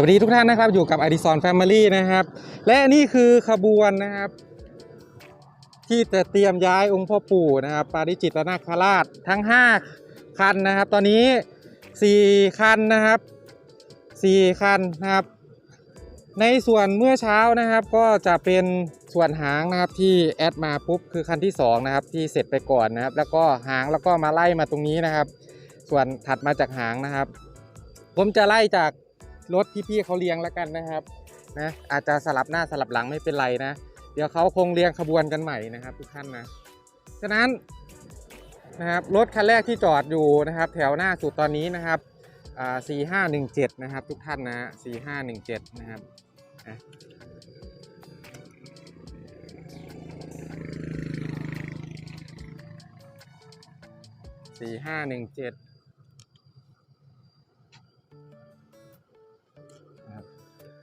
สวัสดีทุกท่านนะครับ อยู่กับอดิสรแฟมิลี่นะครับ และนี่คือขบวนนะครับ ที่จะเตรียมย้ายองค์พ่อปู่นะครับ ปาริจิตนาคราชทั้ง 5 คันนะครับ ตอนนี้ 4 คันนะครับ 4 คันนะครับ ในส่วนเมื่อเช้านะครับ ก็จะเป็นส่วนหางนะครับที่แอดมาปุ๊บคือคันที่ 2 นะครับ ที่เสร็จไปก่อนนะครับ แล้วก็หางแล้วก็มาไล่มาตรงนี้นะครับ ส่วนถัดมาจากหางนะครับ ผมจะไล่จาก รถที่พี่เขาเลี้ยงแล้วกันนะครับนะอาจจะสลับหน้าสลับหลังไม่เป็นไรนะ เดี๋ยวเขาคงเรียงขบวนกันใหม่นะครับ ทุกท่านนะฉะนั้นนะครับรถคันแรกที่จอดอยู่นะครับ แถวหน้าสุดตอนนี้นะครับอ่า4517นะครับ ทุกท่านนะ4517นะครับอะ4517นะครับ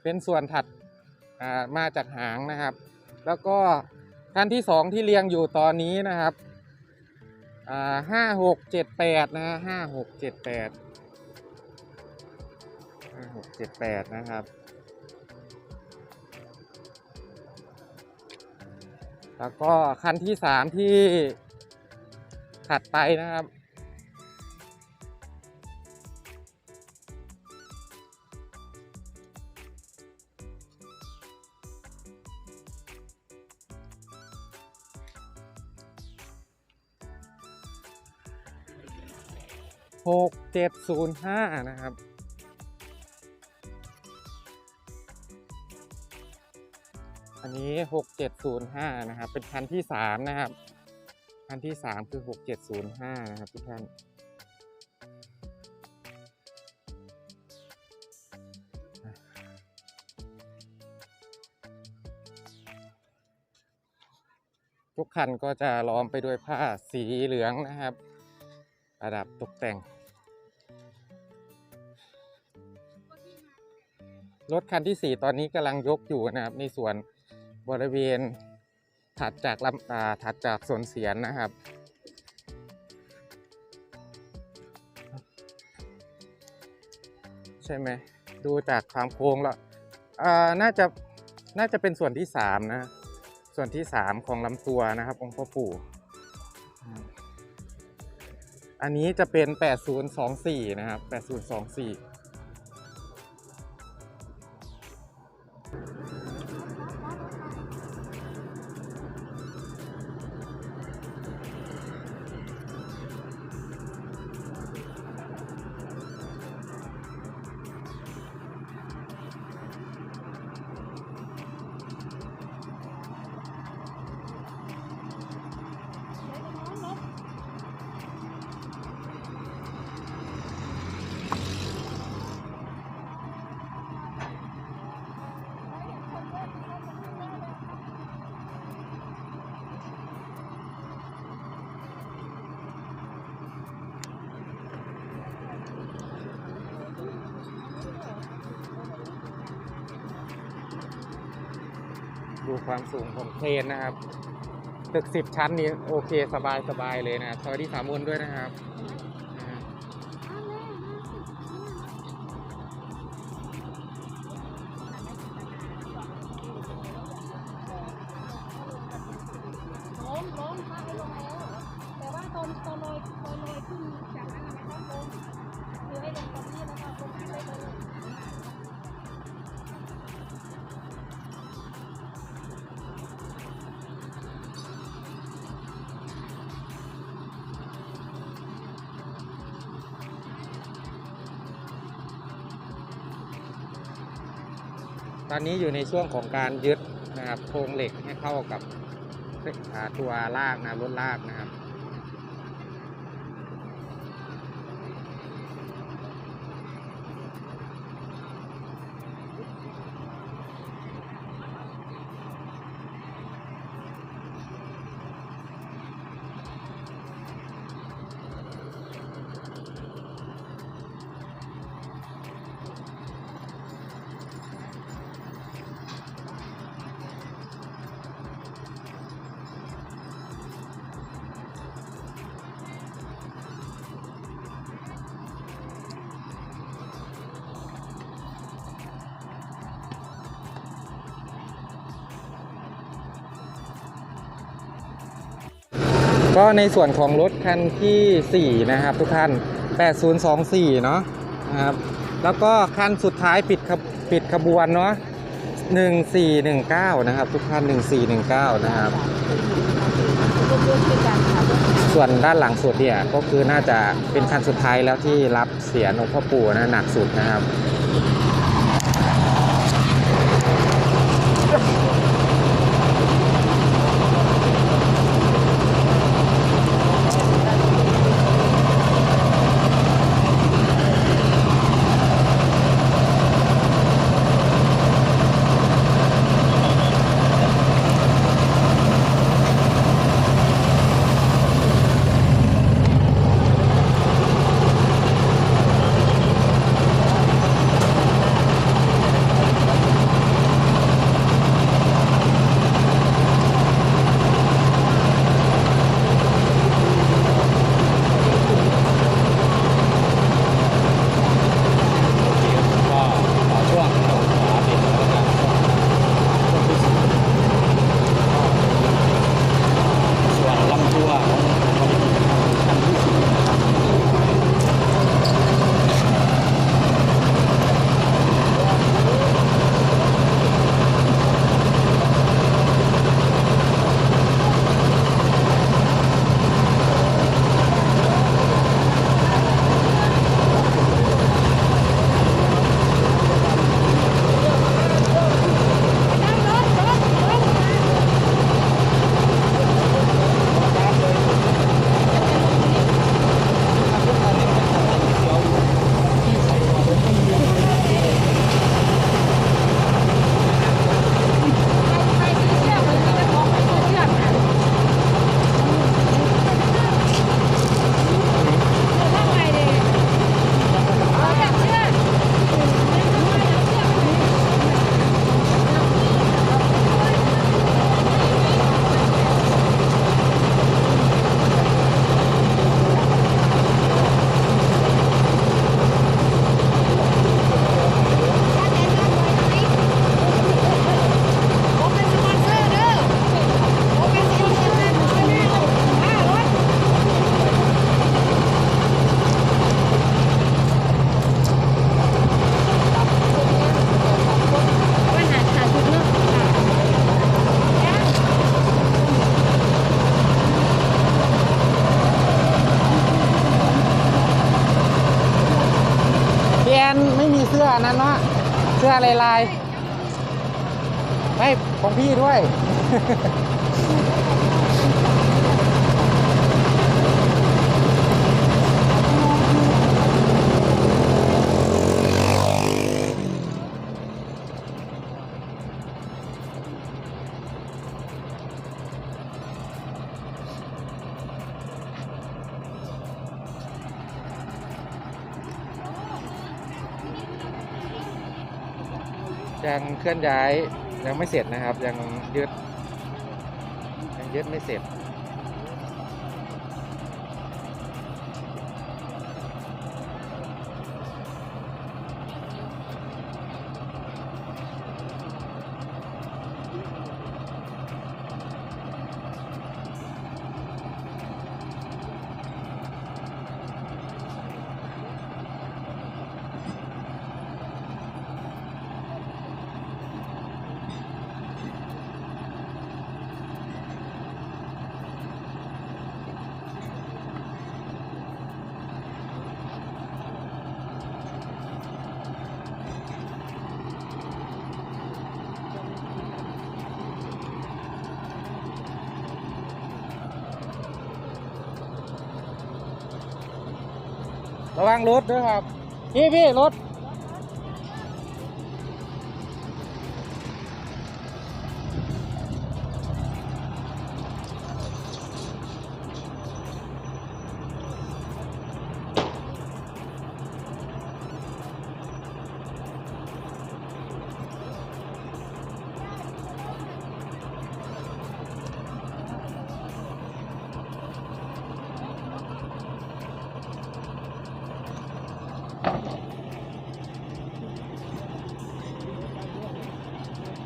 เป็นส่วนถัดมาจากหางนะครับ แล้วก็ท่านที่สองที่เรียงอยู่ตอนนี้นะครับห้าหกเจ็ดแปดนะฮะห้าหกเจ็ดแปดห้าหกเจ็ดแปดนะครับ แล้วก็คันที่สามที่ถัดไปนะครับ หกเจ็ดศูนย์ห้านะครับ อันนี้หกเจ็ดศูนย์ห้านะครับ เป็นคันที่สามนะครับ คันที่สามคือหกเจ็ดศูนย์ห้านะครับทุกท่านทุกคันก็จะล้อมไปด้วยผ้าสีเหลืองนะครับ ประดับตกแต่ง รถคันที่ 4 ตอนนี้กำลังยกอยู่นะครับ ในส่วนบริเวณถัดจากลำถัดจากสวนเสียนนะครับ ใช่ไหมดูจากความโค้งแล้วน่าจะน่าจะเป็นส่วนที่ 3 นะ ส่วนที่ 3 ของลำตัวนะครับ องค์พ่อปู่ อันนี้จะเป็น 8024 นะครับ 8024 ดูความสูงของเครนนะครับ ตึก10ชั้นนี้โอเคสบายสบายเลยนะครับสวัสดีสามมนด้วยนะครับ ตอนนี้อยู่ในช่วงของการยึดนะครับโครงเหล็กให้เข้ากับตัวลากนะรถลากนะครับ ก็ในส่วนของรถคันทีสี่ 4 นะครับทุกท่าน 8024 เนาะนะครับ แล้วก็คันสุดท้ายปิดขบปิดขบวนเนาะ1419 นะครับ ทุกท่าน 1419 นะครับ ส่วนด้านหลังสุดเนี่ยก็คือน่าจะเป็นคันสุดท้ายแล้วที่รับเสียนองพ่อปู่นะหนักสุดนะครับ สื้อนั้นเนาะเสื้อลายลายไม่ของพี่ด้วย ยังเคลื่อนย้ายยังไม่เสร็จนะครับ ยังยึดยังยึดไม่เสร็จ ระวังรถด้วยครับ พี่พี่รถ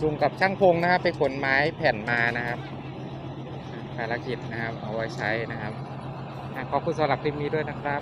ลุงกับช่างพงนะครับ ไปขนไม้แผ่นมานะครับ ภารกิจนะครับ เอาไว้ใช้นะครับขอบคุณสำหรับคลิปนี้ด้วยนะครับ